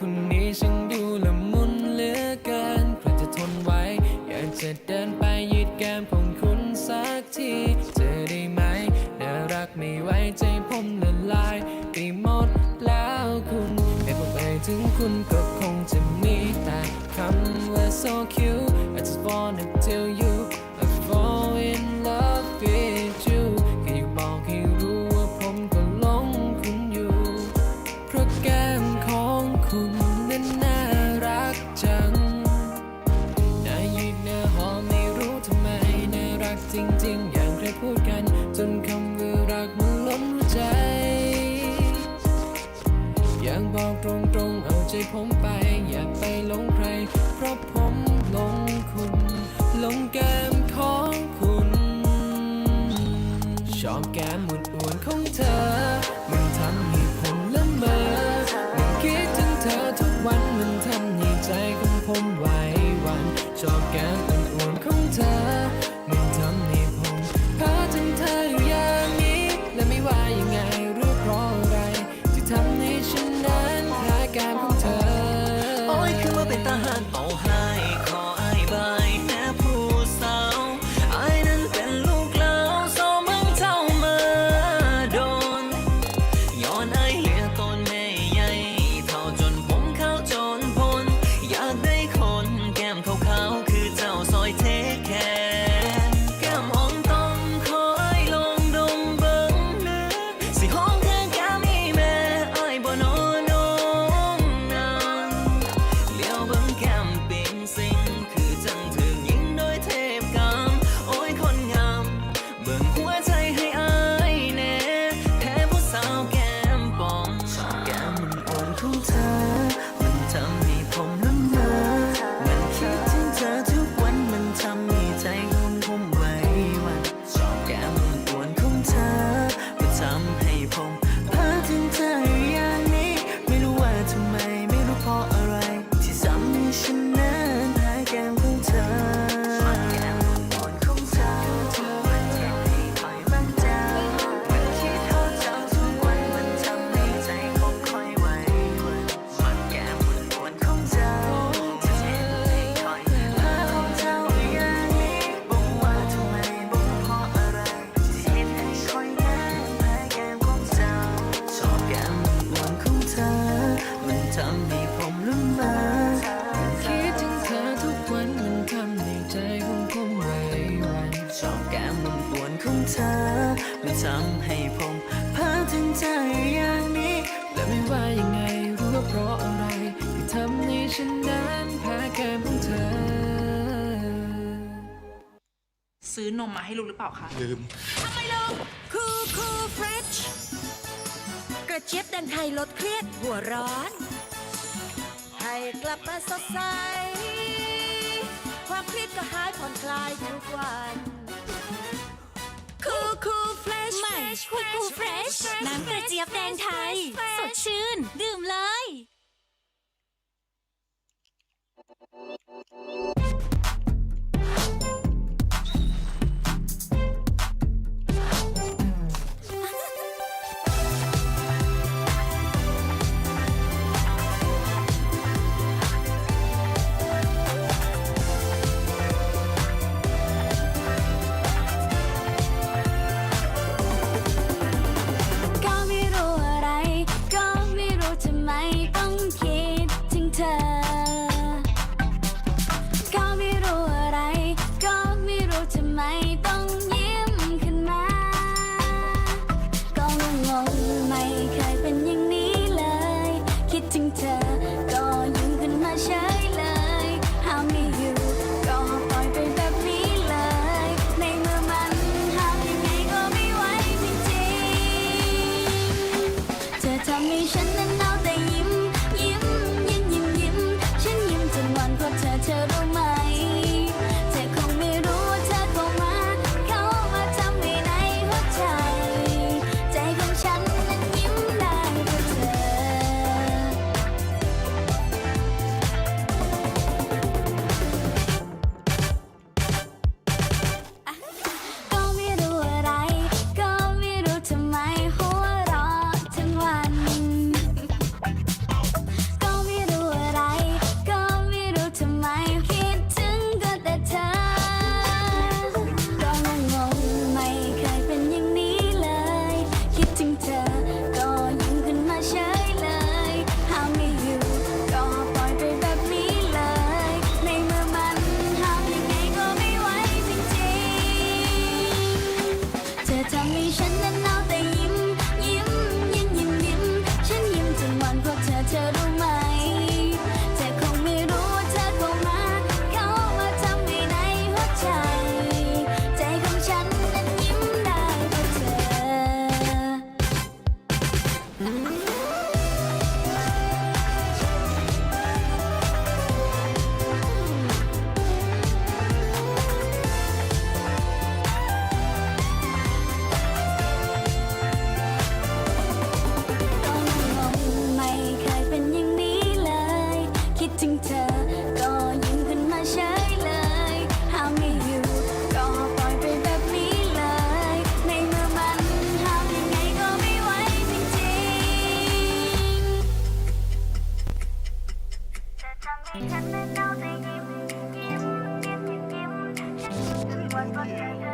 คนนี้ฉันดูละมุนเหลือเกินใครจะทนไหวอยากจะเดินไปยืดแก้มของคุณสักทีเจอได้ไหมแต่รักไม่ไว้ใจผมละลายไปหมดแล้วคุณไม่ผมไปถึงคุณก็คงจะมีแต่คำว่า so cute นนั้นแพ้เกมของเธอ ซื้อนมมาให้ลูกหรือเปล่าคะลืม ทำไมลืมคูคูเฟรชกระเจี๊ยบแดงไทยลดเครียดหัวร้อน ให้กลับมาสดใส ความเครียดก็หายผ่อนคลายทุกวันคูคูเฟรชใหม่คูคูเฟรชน้ำกระเจี๊ยบแดงไทย สดชื่น ดื่มเลย あっ! Thank you.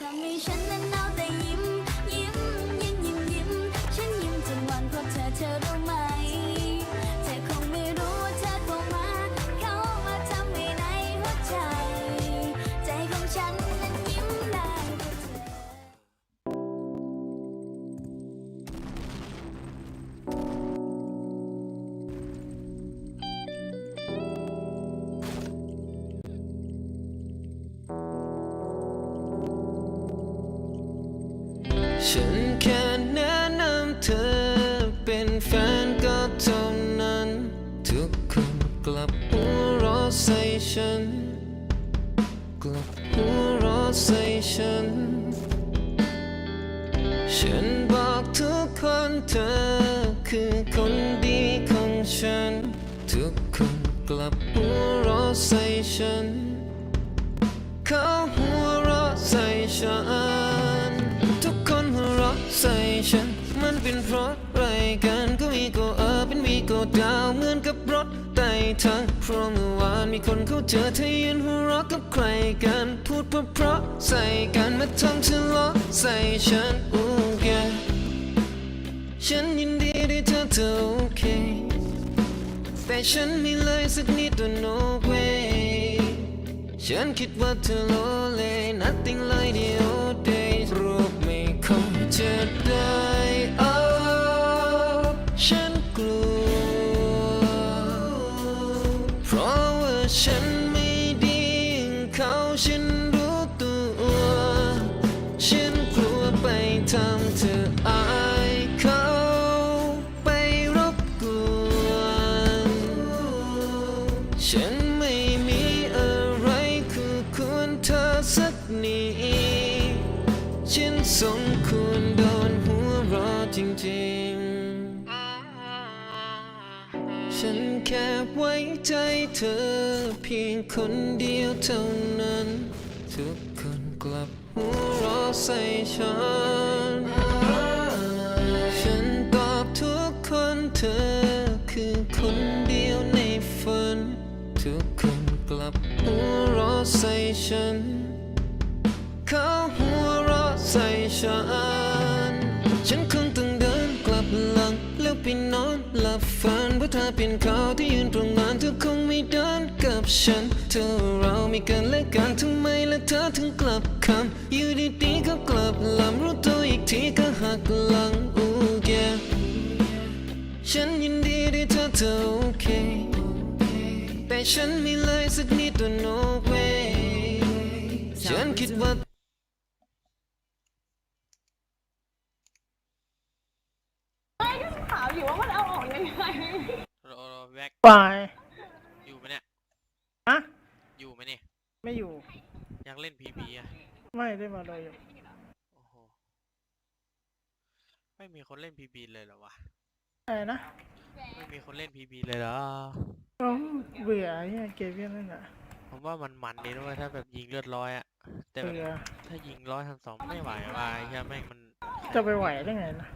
Tell me, Shannon. ฉัน กลับหัวรอะใส่ฉัน ฉันบอกทุกคนเธอคือคนดีของฉัน ทุกคนกลับหัวรอะใส่ฉัน เขาหัวรอะใส่ฉัน ทุกคนหัวรอะใส่ฉัน มันเป็นเพราะอะไรกันก็มีก็เออเป็นมีก็ดาวเหมือนกับ รถไต่ทางเพราะเมื่อวานมีคนเขาเจอเธอยืนหัวเราะกับใครกัน พูดเพราะๆใส่กันมาทำเธอล้อใส่ฉันโอ้แกฉันยินดีที่เธอเธอโอเค แต่ฉันไม่เลยสักนิดว่า no way ฉันคิดว่าเธอโลเล nothing like the old days รูปไม่คงจะได้เอาฉัน ฉันไม่ดีเขาฉันรู้ตัว ฉันกลัวไปทำเธออายเขาไปรบกวนฉันไม่มีอะไรคือควรเธอสักนิดฉันสมควรโดนหัวเรอจริงๆ ฉันแค่ไว้ใจเธอ คนเดียวเท่านั้น ทุกคนกลับหัวเราะใส่ฉัน ฉันตอบทุกคนเธอคือคนเดียวในฝัน ทุกคนกลับหัวเราะใส่ฉัน เขาหัวเราะใส่ฉัน ฝันว่าถ้าเป็นเขาที่ยืนตรงนั้นเธอคงไม่เดินกับฉัน เธอเรามีกันและกันทำไมและเธอถึงกลับคำอยู่ดีๆก็กลับลำรู้ตัวอีกทีก็หักหลังอู้แกฉันยินดีที่เธอเธอโอเค แต่ฉันไม่เลยสักนิดว่า no way ฉันคิดว่า โรโรแว็ก ไปอยู่ไหมเนี่ยอะอยู่ไหมเนี่ยไม่อยู่ อยากเล่นพีบีอะไม่ได้มาเลยอยู่โอ้โหไม่มีคนเล่นพีบีเลยเหรอวะอะไรนะไม่มีคนเล่นพีบีเลยเหรอโอ้เบื่อไอ้เหี้ยเกมเนี้ยนั่นน่ะผมว่ามันมันดีนะเว้ยถ้าแบบยิงเลือดร้อยอะแต่แบบเบื่อถ้ายิงร้อยทันสองไม่ไหวว่ะไอ้เหี้ยแม่งมันจะไปไหวได้ไงนะ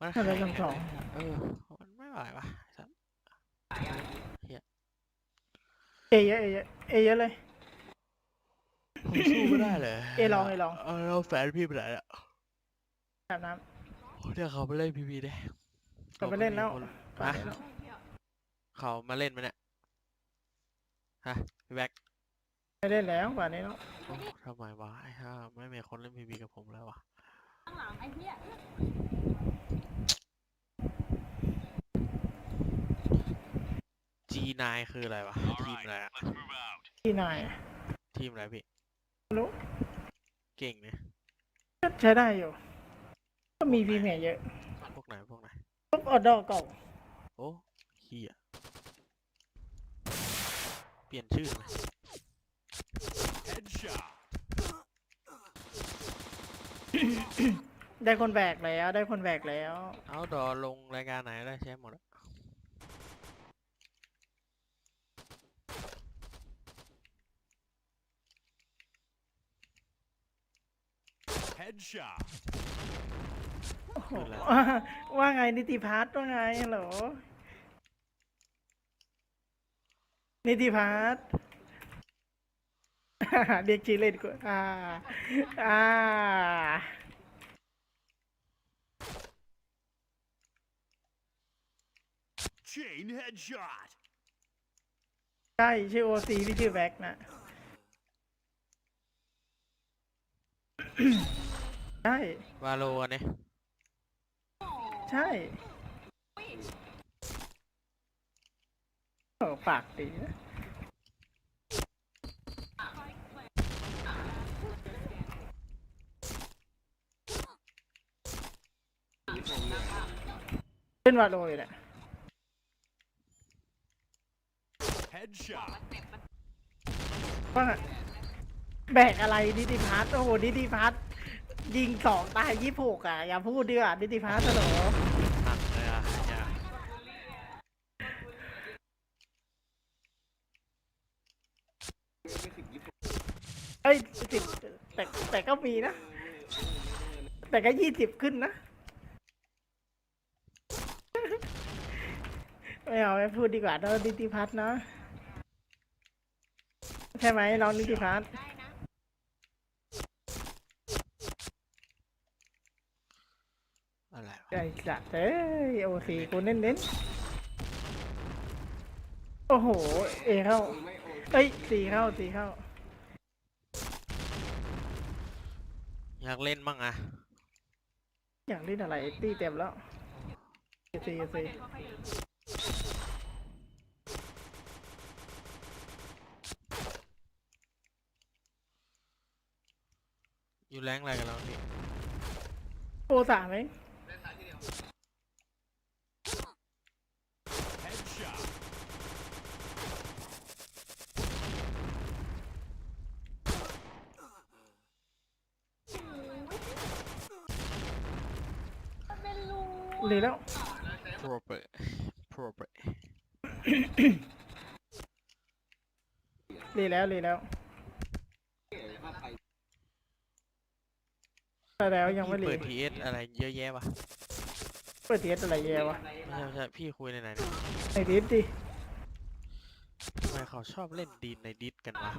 มันอะไรแข็งทำสอง เออมันไม่ไหวว่ะสัส เอเยอะเอเยอะเอเยอะเลย ผมสู้ไม่ได้เลยเอยลองเอยลองเออเราแฟนพี่ไปไหนอะอาบน้ เดี๋ยวเขาไปเล่นพีบีดิำก็ไปเล่นแล้วขาไปก็มีคนแล้วฮะเขามาเล่นไหมเนี่ยฮะพี่แบ็กไปเล่นแล้วป่านนี้แล้วโอ้ทำไมวะไอ้ห่าไม่มีคนเล่นพีบีกับผมแล้ววะจี นายคืออะไรวะ ทีมอะไรอะที่นายทีมอะไรพี่ รู้เก่งเนี่ยก็ใช้ได้อยู่ ก็มีพรีเมียร์เยอะพวกไหนพวกไหนปุ๊บออดอเก่าโอ้เฮียเปลี่ยนชื่อไหมได้คนแบกแล้ว ได้คนแบกแล้ว เอาดอลงรายการไหนได้ใช้หมดอะโอ้โหว่าไงนิติพัฒน์ว่าไงฮัลโหลนิติพัฒน์ เรียกชื่อเล่นกูอ่า อ่า Chain headshot. ใช่ชื่อโอซีที่ชื่อแบ็กนะ ใช่ วาโลอันนี้ใช่เออปากดีนะเป็นวาโลอยู่แหละ Headshot. ว่าไงแบกอะไรนิติพัฒน์โอ้โหนิติพัฒน์ ยิงสองตายยี่หกอะ อย่าพูดดีกว่านิติพัฒน์เสนอหเอ้ยสิบแต่แต่ก็มีนะ แต่ก็ยี่สิบขึ้นนะ ไม่เอาไม่พูดดีกว่าเรานิติพัสน์นะ ใช่ไหมเรานิติพัสน์ อะไรวะไอ้สัตว์เอ้ยโอซีกูเน้นเน้นๆโอ้โห เอเข้า เอ้ยสี่เข้าสี่เข้า อยากเล่นบ้างอะอย่างเล่นอะไรตีเต็มแล้วซีซีอยู่แรงอะไรกันแล้วพี่โอสามเอง Headshot. เลยแล้ว โปรเปโปรเป เลยแล้วเลยแล้วแต่แล้วยังไม่พี่เลเปิยด PS อะไรเยอะแยะวะเปิดเทสอะไรแย่วะไม่ใช่ไม่ใช่พี่คุยในไหนเนี่ยในดิสดิทำไมเขาชอบเล่นดีนในดิสกันวะ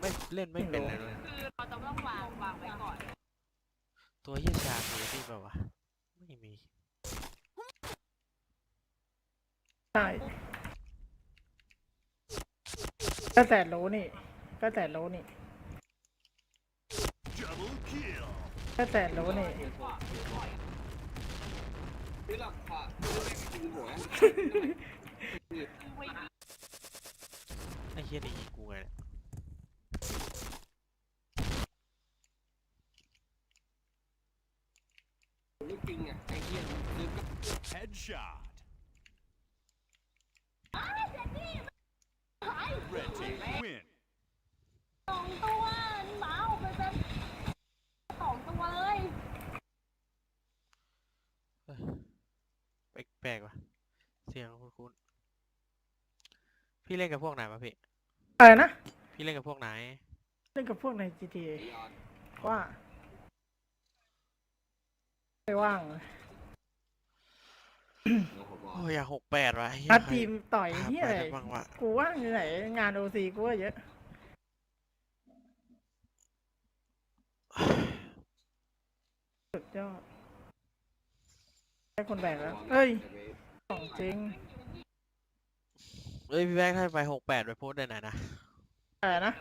ไม่เล่นไม่เป็นเลยเลยคือเราจะต้องวางวางไว้ก่อนตัวเฮียชามีนี่แบบวะไม่มี ใช่ ก็แต่โลนี่ ก็แต่โลนี่ Double kill. ก็แต่โลนี่ไอ้เฮียนี่ยิงกูไงเนี่ย Headshot. Red team win. สองตัวหมาออกไปเป็นสองตัวเลยแปลกๆวะเสียงคุ้นๆพี่เล่นกับพวกไหนวะพี่ อะไรนะพี่เล่นกับพวกไหน เล่นกับพวกใน GTA ว่าไม่ว่างโอ้ ยอยากหกแปดวะเหี้ยนัดใครทีมต่อยพาที่ไปอะไรกันบ้างวะกูว่างอยู่ไหนงานโอซีกูว่าเยอะ สุดยอดได้คนแบ่งแล้ว เอ้ย ของจริงเอ้ยพี่แบงค์ถ้าจะไปหกแปดไปโพสต์ได้ไหนนะ แต่นะ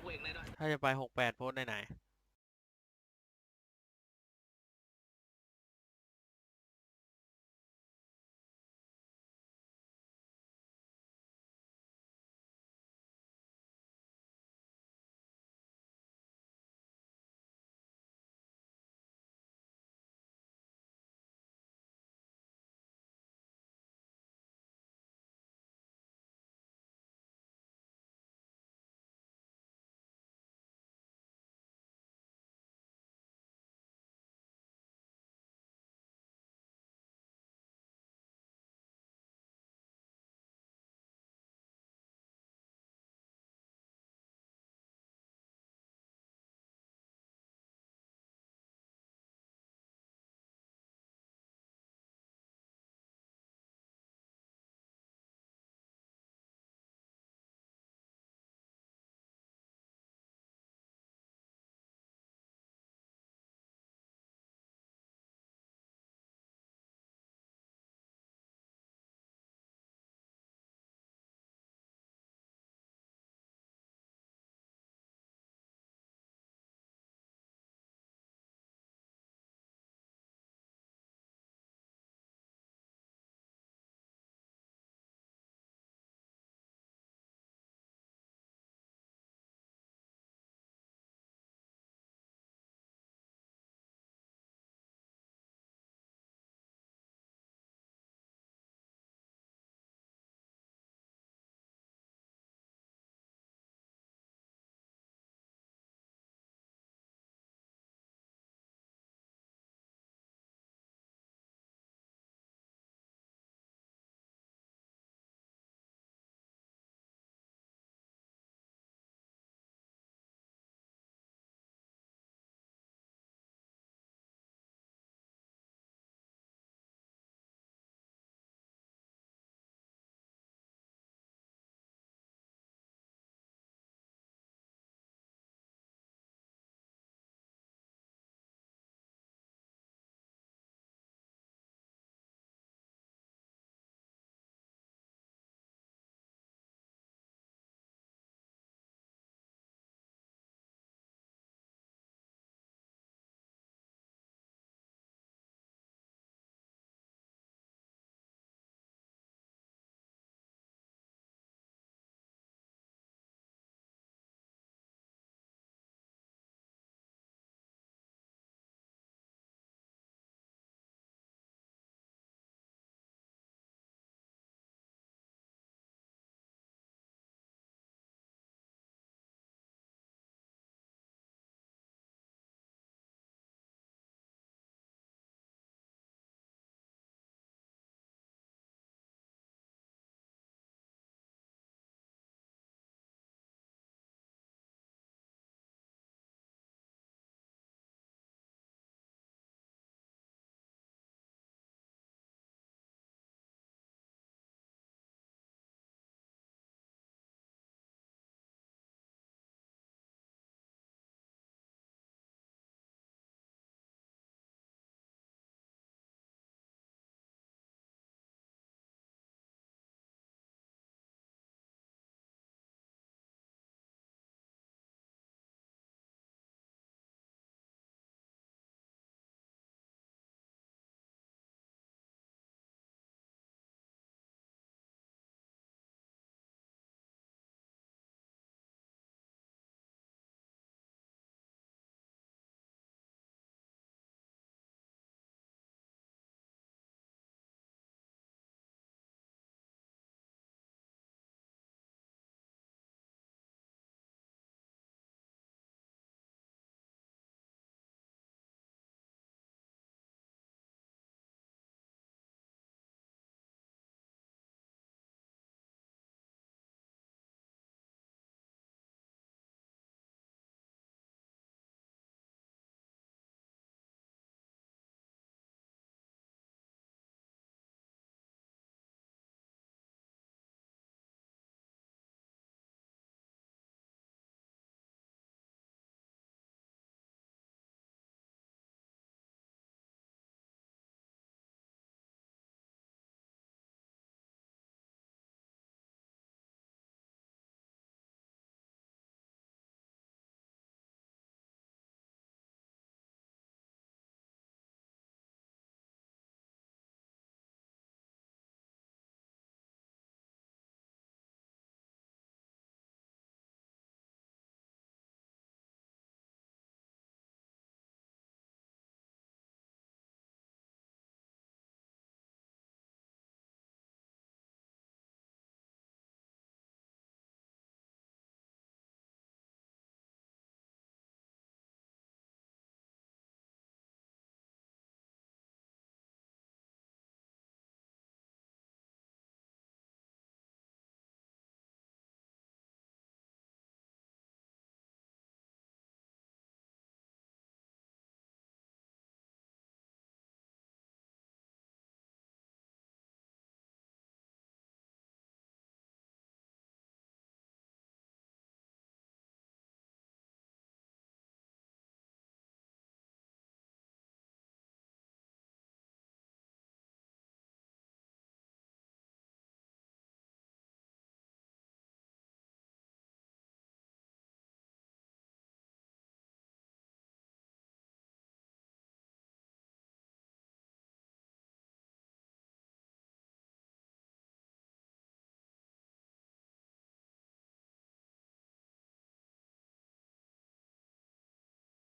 ถ้าจะไปหกแปดโพสต์ได้ไหน